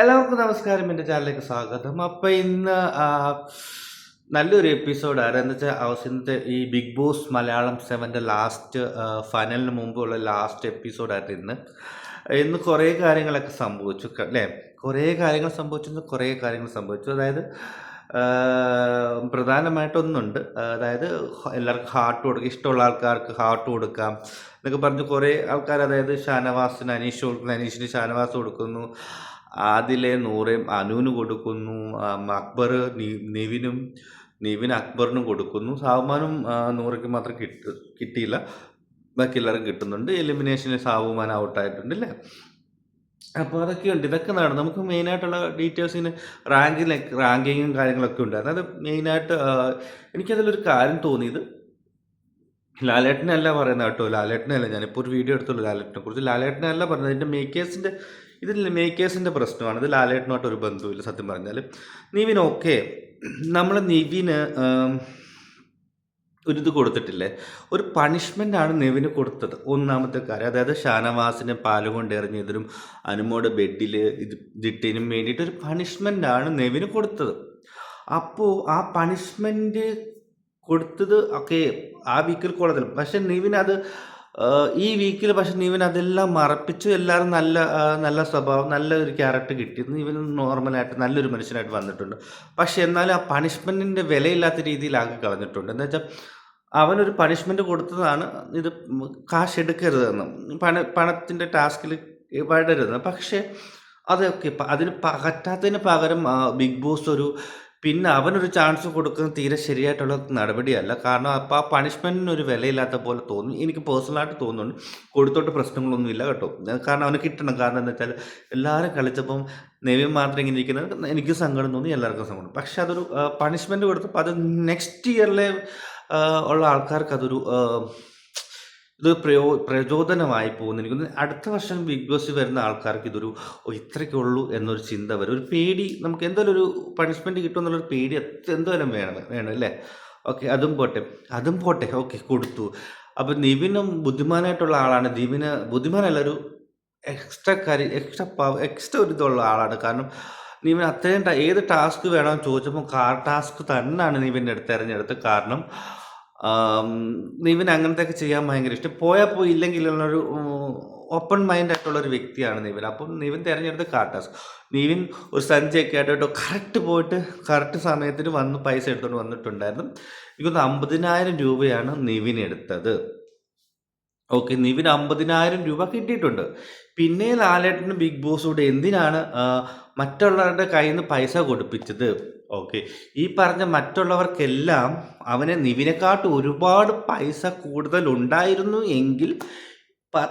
എല്ലാവർക്കും നമസ്കാരം. എന്റെ ചാനലിലേക്ക് സ്വാഗതം. അപ്പം ഇന്ന് നല്ലൊരു എപ്പിസോഡ് എന്ന് വെച്ചാൽ അവസാനത്തെ ഈ ബിഗ് ബോസ് മലയാളം സെവന്റെ ലാസ്റ്റ് ഫൈനലിന് മുമ്പുള്ള ലാസ്റ്റ് എപ്പിസോഡായിട്ട് ഇന്ന്. ഇന്ന് കുറേ കാര്യങ്ങളൊക്കെ സംഭവിച്ചു അല്ലേ? കുറേ കാര്യങ്ങൾ സംഭവിച്ചു കുറേ കാര്യങ്ങൾ സംഭവിച്ചു. അതായത് പ്രധാനമായിട്ടൊന്നുണ്ട്. അതായത് എല്ലാവർക്കും ഹാർട്ട് കൊടുക്കുക ഇഷ്ടമുള്ള ആൾക്കാർക്ക് ഹാർട്ട് കൊടുക്കാം എന്നൊക്കെ പറഞ്ഞ് കുറേ ആൾക്കാർ അതായത് ഷാനവാസിന് അനീഷ് കൊടുക്കുന്നു അനീഷിന് ഷാനവാസ് കൊടുക്കുന്നു. ആദിലെ നൂറേം അനുവിന് കൊടുക്കുന്നു അക്ബർ നിവിനും നിവിൻ അക്ബറിനും കൊടുക്കുന്നു. സാവുമാനും നൂറയ്ക്ക് മാത്രം കിട്ട കിട്ടിയില്ല. ബാക്കി എല്ലാവരും കിട്ടുന്നുണ്ട്. എലിമിനേഷനിൽ സാവുമാൻ ഔട്ടായിട്ടുണ്ട് അല്ലേ? അപ്പോൾ അതൊക്കെയുണ്ട്. ഇതൊക്കെ നടന്നു. നമുക്ക് മെയിനായിട്ടുള്ള ഡീറ്റെയിൽസിന് റാങ്കിങ് റാങ്കിങ്ങും കാര്യങ്ങളൊക്കെ ഉണ്ടായിരുന്നു അത് മെയിനായിട്ട് എനിക്കതിലൊരു കാര്യം തോന്നിയത് ലാലേട്ടനല്ല പറയുന്നത് കേട്ടോ. ലാലേട്ടനല്ല. ഞാനിപ്പോൾ ഒരു വീഡിയോ എടുത്തുള്ളൂ ലാലേട്ടനെ കുറിച്ച് ലാലേട്ടനല്ല പറയുന്നത് അതിന്റെ മേക്കേഴ്സിന്റെ ഇതിൽ മേക്കേഴ്സിന്റെ പ്രശ്നമാണ്. ഇത് ലാലേട്ടനുമായിട്ട് ഒരു ബന്ധവുമില്ല സത്യം പറഞ്ഞാൽ നിവിൻ ഓക്കെ നമ്മൾ നിവിന് ഒരു ഇത് കൊടുത്തിട്ടില്ലേ? ഒരു പണിഷ്മെന്റ് ആണ് നെവിന് കൊടുത്തത്. ഒന്നാമത്തെ കാര്യം അതായത് ഷാനവാസിനെ പാൽ കൊണ്ട് എറിഞ്ഞതിനും അനുമോടെ ബെഡിൽ ഇത് ഇതിട്ടിനും വേണ്ടിയിട്ട് ഒരു ആണ് നെവിന് കൊടുത്തത്. അപ്പോൾ ആ പണിഷ്മെന്റ് കൊടുത്തത് ഒക്കെ ആ വീക്കിൽ കൊള്ളത്തില്ല. പക്ഷെ നിവിൻ അത് ഈ വീക്കിൽ പക്ഷെ ഇവൻ അതെല്ലാം മറപ്പിച്ചു. എല്ലാവരും നല്ല നല്ല സ്വഭാവം നല്ല ഒരു ക്യാരക്ടർ കിട്ടി. നിവിൻ നോർമലായിട്ട് നല്ലൊരു മനുഷ്യനായിട്ട് വന്നിട്ടുണ്ട്. പക്ഷെ എന്നാലും ആ പണിഷ്മെന്റിന്റെ വിലയില്ലാത്ത രീതിയിലാക്കി കളഞ്ഞിട്ടുണ്ട്. എന്താ വെച്ചാൽ അവനൊരു പണിഷ്മെന്റ് കൊടുത്തതാണ്. ഇത് കാശ് എടുക്കരുതെന്ന്. പണ പണത്തിന്റെ ടാസ്കിൽ ഇടരുതെന്ന് പക്ഷേ അതൊക്കെ അതിന് പറ്റാത്തതിന് പകരം ബിഗ് ബോസ് ഒരു പിന്നെ അവനൊരു ചാൻസ് കൊടുക്കുന്നത് തീരെ ശരിയായിട്ടുള്ള നടപടിയല്ല. കാരണം അപ്പോൾ ആ പണിഷ്മെന്റിന് ഒരു വിലയില്ലാത്ത പോലെ തോന്നും. എനിക്ക് പേഴ്സണലായിട്ട് തോന്നുന്നുണ്ട്. കൊടുത്തോട്ട് പ്രശ്നങ്ങളൊന്നുമില്ല കേട്ടോ. കാരണം അവന് കിട്ടണം. കാരണം എന്താ വെച്ചാൽ എല്ലാവരും കളിച്ചപ്പം നെവിൻ മാത്രം ഇങ്ങനെ ഇരിക്കുന്നത് എനിക്ക് സങ്കടം തോന്നി എല്ലാവർക്കും സങ്കടം പക്ഷെ അതൊരു പണിഷ്മെന്റ് കൊടുത്തപ്പോൾ അത് നെക്സ്റ്റ് ഇയറിലെ ഉള്ള ആൾക്കാർക്ക് അതൊരു ഇത് പ്രയോ പ്രചോദനമായി പോകുന്നു എനിക്ക് അടുത്ത വർഷം ബിഗ് ബോസ് വരുന്ന ആൾക്കാർക്ക് ഇതൊരു ഇത്രയ്ക്കുള്ളൂ എന്നൊരു ചിന്ത വരും. ഒരു പേടി നമുക്ക് എന്തായാലും ഒരു പണിഷ്മെന്റ് കിട്ടുമെന്നുള്ളൊരു പേടി എന്തായാലും വേണം വേണം അല്ലേ? ഓക്കെ അതും പോട്ടെ അതും പോട്ടെ ഓക്കെ കൊടുത്തു. അപ്പോൾ നിവിനും ബുദ്ധിമാനായിട്ടുള്ള ആളാണ്. നിവിന് ബുദ്ധിമാനല്ല ഒരു എക്സ്ട്രാ കാര്യം എക്സ്ട്രാ പവർ എക്സ്ട്രാ ഒരു ഇതുള്ള ആളാണ്. കാരണം നിവിൻ അത്രയും ഏത് ടാസ്ക് വേണമെന്ന് ചോദിച്ചപ്പോൾ കാർ ടാസ്ക് തന്നെയാണ് നിവിന്റെ അടുത്ത് തിരഞ്ഞെടുത്ത് കാരണം നിവിൻ അങ്ങനത്തെ ഒക്കെ ചെയ്യാൻ ഭയങ്കര ഇഷ്ടം. പോയാൽ പോയി ഇല്ലെങ്കിൽ ഒരു ഓപ്പൺ മൈൻഡ് ആയിട്ടുള്ള ഒരു വ്യക്തിയാണ് നിവിൻ. അപ്പം നിവിൻ തിരഞ്ഞെടുത്ത് കാട്ടാസ് നിവിൻ ഒരു സഞ്ചയൊക്കെ ആയിട്ട് കറക്റ്റ് പോയിട്ട് കറക്റ്റ് സമയത്തിന് വന്ന് പൈസ എടുത്തുകൊണ്ട് വന്നിട്ടുണ്ടായിരുന്നു. എനിക്കൊന്ന് അമ്പതിനായിരം രൂപയാണ് നിവിൻ എടുത്തത്. ഓക്കെ നിവിൻ അമ്പതിനായിരം രൂപ കിട്ടിയിട്ടുണ്ട്. പിന്നെ ലാലേട്ടനും ബിഗ് ബോസോട് എന്തിനാണ് മറ്റുള്ളവരുടെ കയ്യിൽ നിന്ന് പൈസ കൊടുപ്പിച്ചത്? ഓക്കെ ഈ പറഞ്ഞ മറ്റുള്ളവർക്കെല്ലാം അവനെ നിവിനെക്കാട്ട് ഒരുപാട് പൈസ കൂടുതൽ ഉണ്ടായിരുന്നു എങ്കിൽ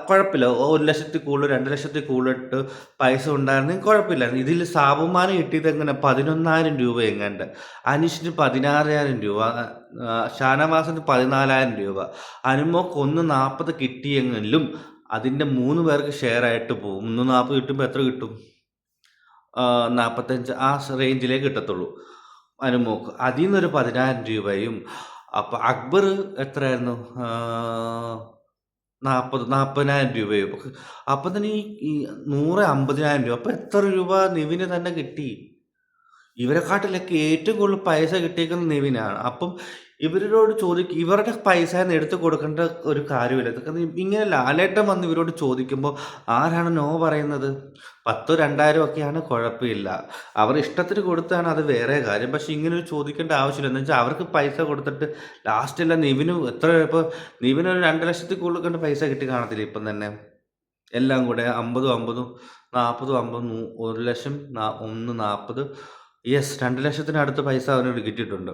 കുഴപ്പമില്ല. ഒരു ലക്ഷത്തിൽ കൂടുതൽ രണ്ട് ലക്ഷത്തിൽ കൂടുതലിട്ട് പൈസ ഉണ്ടായിരുന്നെങ്കിൽ കുഴപ്പമില്ലായിരുന്നു. ഇതിൽ സാബുമാനം കിട്ടിയത് എങ്ങനെ? പതിനൊന്നായിരം രൂപ എങ്ങാണ്ട്. അനീഷിന് പതിനാറായിരം രൂപ ഷാനവാസിന് പതിനാലായിരം രൂപ. അനുമോക്ക് ഒന്ന് നാൽപ്പത് കിട്ടിയെങ്കിലും അതിന്റെ മൂന്ന് പേർക്ക് ഷെയർ ആയിട്ട് പോകും. മൂന്ന് നാൽപ്പത് കിട്ടുമ്പോൾ എത്ര കിട്ടും? നാൽപ്പത്തഞ്ച് ആ റേഞ്ചിലേ കിട്ടത്തുള്ളൂ. അനുമോക്ക് അതിൽ നിന്നൊരു പതിനായിരം രൂപയും അപ്പം അക്ബർ എത്രയായിരുന്നു? നാൽപ്പത് നാൽപ്പതിനായിരം രൂപയും. അപ്പം തന്നെ ഈ നൂറ് അമ്പതിനായിരം രൂപ. അപ്പം എത്ര രൂപ നിവിന് തന്നെ കിട്ടി? ഇവരെക്കാട്ടിലൊക്കെ ഏറ്റവും കൂടുതൽ പൈസ കിട്ടിയേക്കുന്നത് നിവിനാണ്. അപ്പം ഇവരോട് ചോദിക്കും ഇവരുടെ പൈസ എടുത്ത് കൊടുക്കേണ്ട ഒരു കാര്യമില്ല. കാരണം ഇങ്ങനെ ലാലേട്ടം വന്ന് ഇവരോട് ചോദിക്കുമ്പോൾ ആരാണ് നോ പറയുന്നത്? പത്തോ രണ്ടായിരം ഒക്കെയാണ് കുഴപ്പമില്ല അവർ ഇഷ്ടത്തിന് കൊടുത്താണ് അത് വേറെ കാര്യം. പക്ഷെ ഇങ്ങനെ ഒരു ചോദിക്കേണ്ട ആവശ്യമില്ല. എന്ന് വെച്ചാൽ അവർക്ക് പൈസ കൊടുത്തിട്ട് ലാസ്റ്റ് എല്ലാം നിവിന് എത്ര ഇപ്പോൾ നിവിന് ഒരു രണ്ട് ലക്ഷത്തിൽ കൂടുതൽ കണ്ട് പൈസ കിട്ടി കാണത്തില്ല ഇപ്പം തന്നെ? എല്ലാം കൂടെ അമ്പതും അമ്പതും നാൽപ്പതും അമ്പതും ഒരു ലക്ഷം ഒന്ന് നാൽപ്പത് യെസ് രണ്ട് ലക്ഷത്തിനടുത്ത് പൈസ അവനോട് കിട്ടിയിട്ടുണ്ട്.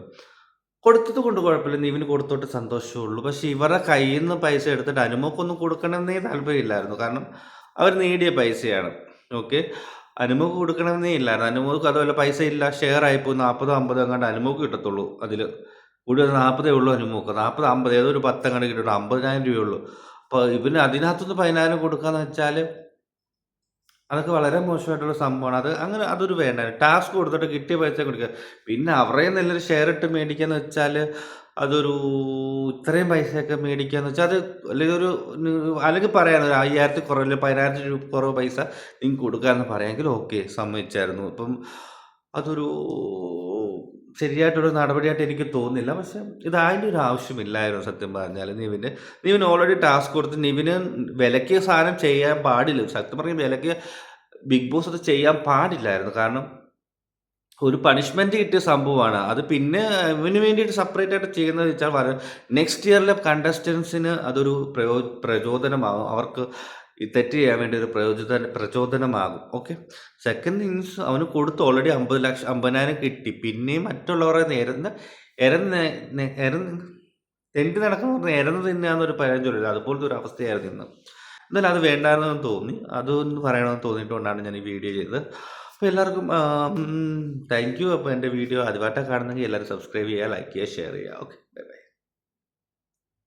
കൊടുത്തത് കൊണ്ട് കുഴപ്പമില്ല. നീവിന് കൊടുത്തോട്ട് സന്തോഷമുള്ളൂ പക്ഷെ ഇവരുടെ കയ്യിൽ നിന്ന് പൈസ എടുത്തിട്ട് അനുമോക്കൊന്നും കൊടുക്കണമെന്നേ താല്പര്യമില്ലായിരുന്നു. കാരണം അവർ നേടിയ പൈസയാണ്. ഓക്കെ? അനുമോക്ക് കൊടുക്കണമെന്നേ ഇല്ലായിരുന്നു. അനുമോക്ക് അതുപോലെ പൈസ ഇല്ല. ഷെയർ ആയിപ്പോൾ നാൽപ്പതോ അമ്പതോ എങ്ങാണ്ട് അനുമോക്ക് കിട്ടത്തുള്ളൂ അതിൽ കൂടുതൽ നാൽപ്പതേ ഉള്ളൂ അനുമോക്ക്. നാൽപ്പത് അമ്പത് ഏതോ ഒരു പത്തെങ്ങാണ്ട് കിട്ടുള്ളൂ അമ്പതിനായിരം രൂപയുള്ളൂ അപ്പോൾ ഇവന് അതിനകത്തുനിന്ന് പതിനായിരം കൊടുക്കാന്ന് വെച്ചാൽ അതൊക്കെ വളരെ മോശമായിട്ടുള്ള സംഭവമാണ്. അത് അങ്ങനെ അതൊരു വേണ്ട. ടാസ്ക് കൊടുത്തിട്ട് കിട്ടിയ പൈസ കൊടുക്കുക. പിന്നെ അവരെ നല്ലൊരു ഷെയർ ഇട്ട് മേടിക്കാന്ന് വെച്ചാൽ അതൊരു ഇത്രയും പൈസയൊക്കെ മേടിക്കാന്ന് വെച്ചാൽ അത് അല്ലെങ്കിൽ ഒരു അല്ലെങ്കിൽ പറയാൻ ഒരു അയ്യായിരത്തി കുറവില്ല പതിനായിരത്തി രൂപ കുറവ് പൈസ നിങ്ങൾക്ക് കൊടുക്കാമെന്ന് പറയാമെങ്കിൽ ഓക്കെ സമ്മതിച്ചായിരുന്നു. ഇപ്പം അതൊരു ശരിയായിട്ടൊരു നടപടിയായിട്ട് എനിക്ക് തോന്നുന്നില്ല. പക്ഷെ ഇത് അതിന്റെ ഒരു ആവശ്യമില്ലായിരുന്നു സത്യം പറഞ്ഞാൽ നിവിന്. നിവിന് ഓൾറെഡി ടാസ്ക് കൊടുത്ത് നിവിന് വിലക്കിയ സാധനം ചെയ്യാൻ പാടില്ല. സത്യം പറഞ്ഞാൽ വിലക്കിയ ബിഗ് ബോസ് അത് ചെയ്യാൻ പാടില്ലായിരുന്നു. കാരണം ഒരു പണിഷ്മെന്റ് കിട്ടിയ സംഭവമാണ്. അത് പിന്നെ ഇവന് വേണ്ടിയിട്ട് സെപ്പറേറ്റ് ആയിട്ട് ചെയ്യുന്നത് വെച്ചാൽ നെക്സ്റ്റ് ഇയറിലെ കണ്ടസ്റ്റൻസിന് അതൊരു പ്രയോ പ്രചോദനമാകും അവർക്ക് ഈ തെറ്റ് ചെയ്യാൻ വേണ്ടി ഒരു പ്രയോജിത പ്രചോദനമാകും. ഓക്കെ സെക്കൻഡ് തിങ്സ് അവന് കൊടുത്ത് ഓൾറെഡി അമ്പത് ലക്ഷം അമ്പതിനായിരം കിട്ടി. പിന്നെയും മറ്റുള്ളവരെ നേരുന്ന എരന്ന് എരന്ന് തെണ്ടി നടക്കുന്ന എരന്ന് തിന്നാന്നൊരു പരാജയം ചൊല്ലില്ല അതുപോലത്തെ ഒരു അവസ്ഥയായിരുന്നു ഇന്ന്. എന്നാലും അത് വേണ്ടായിരുന്നു തോന്നി. അതൊന്ന് പറയണമെന്ന് തോന്നിയിട്ടുകൊണ്ടാണ് ഞാൻ ഈ വീഡിയോ ചെയ്തത്. അപ്പോൾ എല്ലാവർക്കും താങ്ക് യു അപ്പോൾ എന്റെ വീഡിയോ ആദ്യമായിട്ടാണ് കാണുന്നെങ്കിൽ എല്ലാവരും സബ്സ്ക്രൈബ് ചെയ്യുക ലൈക്ക് ചെയ്യുക ഷെയർ ചെയ്യുക. Okay bye bye